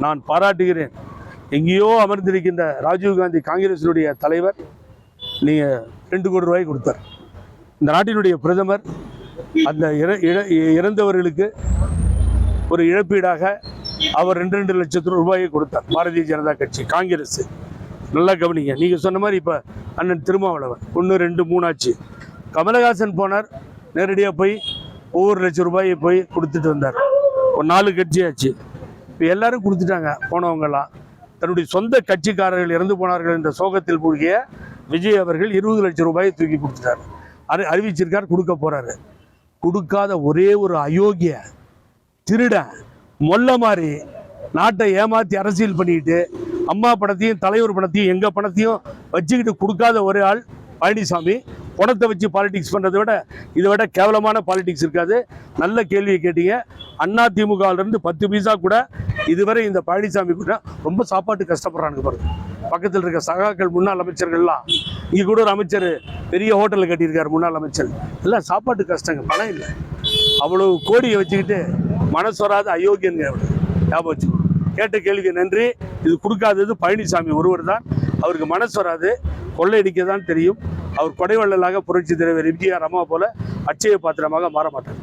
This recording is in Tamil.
நான் பாராட்டுகிறேன். எங்கேயோ அமர்ந்திருக்கின்ற ராஜீவ்காந்தி காங்கிரசினுடைய தலைவர் நீங்கள் ரெண்டு கோடி ரூபாய் கொடுத்தார். இந்த நாட்டினுடைய பிரதமர் அந்த இற இழ- இறந்தவர்களுக்கு ஒரு இழப்பீடாக அவர் ரெண்டு ரெண்டு லட்சத்து ரூபாயை கொடுத்தார். பாரதிய ஜனதா கட்சி காங்கிரஸ். நல்லா கவனிங்க. நீங்கள் சொன்ன மாதிரி இப்போ அண்ணன் திருமாவளவன் ஒன்று ரெண்டு மூணாச்சு கமலஹாசன் போனார் நேரடியாக போய் ஒவ்வொரு லட்சம் ரூபாயை போய் கொடுத்துட்டு வந்தார். ஒரு நாலு கட்சியாச்சு இப்போ எல்லாரும் கொடுத்துட்டாங்க. போனவங்கெல்லாம். தன்னுடைய சொந்த கட்சிக்காரர்கள் இறந்து போனார்கள் என்ற சோகத்தில் மூழ்கிய விஜய் அவர்கள் இருபது லட்சம் ரூபாயை தூக்கி கொடுத்துட்டார். அறி அறிவிச்சிருக்கார் கொடுக்க போறாரு. கொடுக்காத ஒரே ஒரு அயோக்கிய திருட மொல்ல மாதிரி நாட்டை ஏமாத்தி அரசியல் பண்ணிட்டு அம்மா பணத்தையும் தலைவர் பணத்தையும் எங்க பணத்தையும் வச்சுக்கிட்டு கொடுக்காத ஒரே ஆள் பழனிசாமி. பணத்தை வச்சு பாலிடிக்ஸ் பண்றதை விட இதை விட கேவலமான பாலிடிக்ஸ் இருக்காது. நல்ல கேள்வியை கேட்டீங்க. அண்ணா திமுகல பத்து பைசா கூட இதுவரை இந்த பழனிசாமி கூட ரொம்ப சாப்பாட்டு கஷ்டப்படுறானுங்க பாருங்க. பக்கத்தில் இருக்க சகாக்கள் முன்னாள் அமைச்சர்கள்லாம் இங்கே கூட ஒரு அமைச்சர் பெரிய ஹோட்டலில் கட்டியிருக்காரு முன்னாள் அமைச்சர். எல்லாம் சாப்பாட்டு கஷ்டங்க பணம் இல்லை. அவ்வளவு கோடியை வச்சுக்கிட்டு மனசு வராத அயோக்கியனுங்க அவர் ஞாபகம் வச்சுக்கணும். கேட்ட கேள்விக்கு நன்றி. இது கொடுக்காதது பழனிசாமி ஒருவர் தான். அவருக்கு மனசு வராது. கொள்ளையடிக்க தான் தெரியும். அவர் கொடைவள்ளலாக புரட்சி தலைவர் எம்ஜிஆர் அம்மா போல அச்சய பாத்திரமாக மாற மாட்டார்.